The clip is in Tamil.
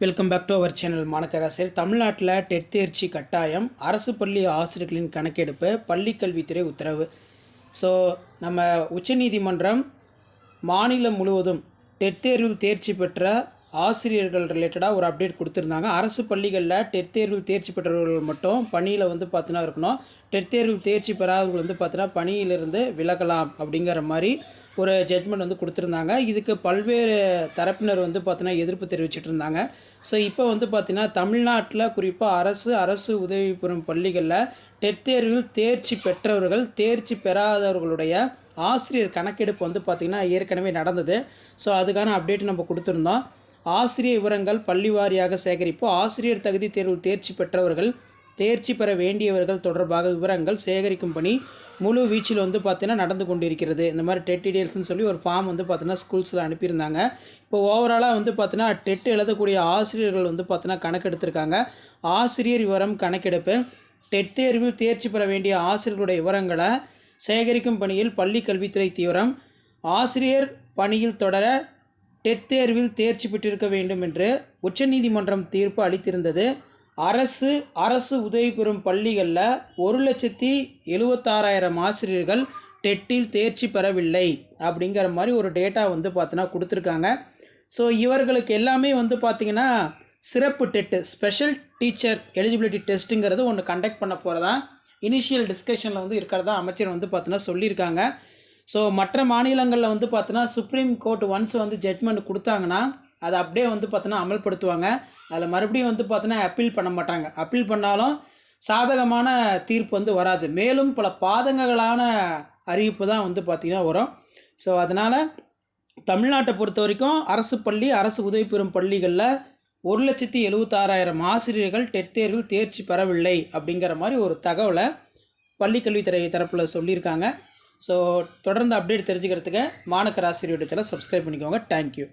Welcome back to our channel மாணக்கராசிரியர் தமிழ்நாட்டில் டெட் தேர்ச்சி கட்டாயம் அரசு பள்ளி ஆசிரியர்களின் கணக்கெடுப்பு பள்ளிக்கல்வித்துறை உத்தரவு. ஸோ நம்ம உச்சநீதிமன்றம் மாநிலம் முழுவதும் டெட் தேர்வில் தேர்ச்சி பெற்ற ஆசிரியர்கள் ரிலேட்டடாக ஒரு அப்டேட் கொடுத்துருந்தாங்க. அரசு பள்ளிகளில் டெட் தேர்வில் தேர்ச்சி பெற்றவர்கள் மட்டும் பணியில் வந்து பார்த்தீங்கன்னா இருக்கணும். டெட் தேர்வில் தேர்ச்சி பெறாதவர்கள் வந்து பார்த்தீங்கன்னா பணியிலிருந்து விலகலாம் அப்படிங்கிற மாதிரி ஒரு ஜட்மெண்ட் வந்து கொடுத்துருந்தாங்க. இதுக்கு பல்வேறு தரப்பினர் வந்து பார்த்தீங்கன்னா எதிர்ப்பு தெரிவிச்சிட்டு இருந்தாங்க. ஸோ இப்போ வந்து பார்த்திங்கன்னா தமிழ்நாட்டில் குறிப்பாக அரசு அரசு உதவி பெறும் பள்ளிகளில் டெட் தேர்வில் தேர்ச்சி பெற்றவர்கள் தேர்ச்சி பெறாதவர்களுடைய ஆசிரியர் கணக்கெடுப்பு வந்து பார்த்திங்கன்னா ஏற்கனவே நடந்தது. ஸோ அதுக்கான அப்டேட் நம்ம கொடுத்துருந்தோம். ஆசிரியர் விவரங்கள் பள்ளி வாரியாக சேகரிப்பு ஆசிரியர் தகுதி தேர்வு தேர்ச்சி பெற்றவர்கள் தேர்ச்சி பெற வேண்டியவர்கள் தொடர்பாக விவரங்கள் சேகரிக்கும் பணி முழு வீச்சில் வந்து பார்த்தீங்கன்னா நடந்து கொண்டிருக்கிறது. இந்த மாதிரி டெட் டீடைல்ஸ்னு சொல்லி ஒரு ஃபார்ம் வந்து பார்த்தீங்கன்னா ஸ்கூல்ஸில் அனுப்பியிருந்தாங்க. இப்போ ஓவராலாக வந்து பார்த்தீங்கன்னா டெட் எழுதக்கூடிய ஆசிரியர்கள் வந்து பார்த்தீங்கன்னா கணக்கெடுத்திருக்காங்க. ஆசிரியர் விவரம் கணக்கெடுப்பு டெட் தேர்வில் தேர்ச்சி பெற வேண்டிய ஆசிரியர்களுடைய விவரங்களை சேகரிக்கும் பணியில் பள்ளி கல்வித்துறை தீவிரம் ஆசிரியர் பணியில் தொடர டெட் தேர்வில் தேர்ச்சி பெற்றிருக்க வேண்டும் என்று உச்சநீதிமன்றம் தீர்ப்பு அளித்திருந்தது. அரசு அரசு உதவி பெறும் பள்ளிகளில் ஒரு லட்சத்தி எழுவத்தாறாயிரம் ஆசிரியர்கள் டெட்டில் தேர்ச்சி பெறவில்லை அப்படிங்கிற மாதிரி ஒரு டேட்டா வந்து பார்த்தீங்கன்னா கொடுத்துருக்காங்க. ஸோ இவர்களுக்கு எல்லாமே வந்து பார்த்திங்கன்னா சிறப்பு டெட்டு ஸ்பெஷல் டீச்சர் எலிஜிபிலிட்டி டெஸ்ட்டுங்கிறது ஒன்று கண்டக்ட் பண்ண போகிறதா இனிஷியல் டிஸ்கஷனில் வந்து இருக்கிறதா அமைச்சர் வந்து பார்த்தீங்கன்னா சொல்லியிருக்காங்க. ஸோ மற்ற மாநிலங்களில் வந்து பார்த்தோன்னா சுப்ரீம் கோர்ட் ஒன்ஸ் வந்து ஜட்மெண்ட் கொடுத்தாங்கன்னா அதை அப்படியே வந்து பார்த்தோன்னா அமல்படுத்துவாங்க. அதில் மறுபடியும் வந்து பார்த்தோன்னா அப்பீல் பண்ண மாட்டாங்க. அப்பீல் பண்ணாலும் சாதகமான தீர்ப்பு வந்து வராது. மேலும் பல பாதகங்களான அறிவிப்பு தான் வந்து பார்த்திங்கன்னா வரும். ஸோ அதனால் தமிழ்நாட்டை பொறுத்த வரைக்கும் அரசு பள்ளி அரசு உதவி பெறும் பள்ளிகளில் ஒரு லட்சத்தி எழுபத்தாறாயிரம் ஆசிரியர்கள் டெட் தேர்வில் தேர்ச்சி பெறவில்லை அப்படிங்கிற மாதிரி ஒரு தகவலை பள்ளிக்கல்வித்துறை தரப்பில் சொல்லியிருக்காங்க. ஸோ தொடர்ந்து அப்டேட் தெரிஞ்சுக்கிறதுக்கு மாணக்கர் ஆசிரியர் சேனல் சப்ஸ்கிரைப் பண்ணிக்கோங்க தேங்க்யூ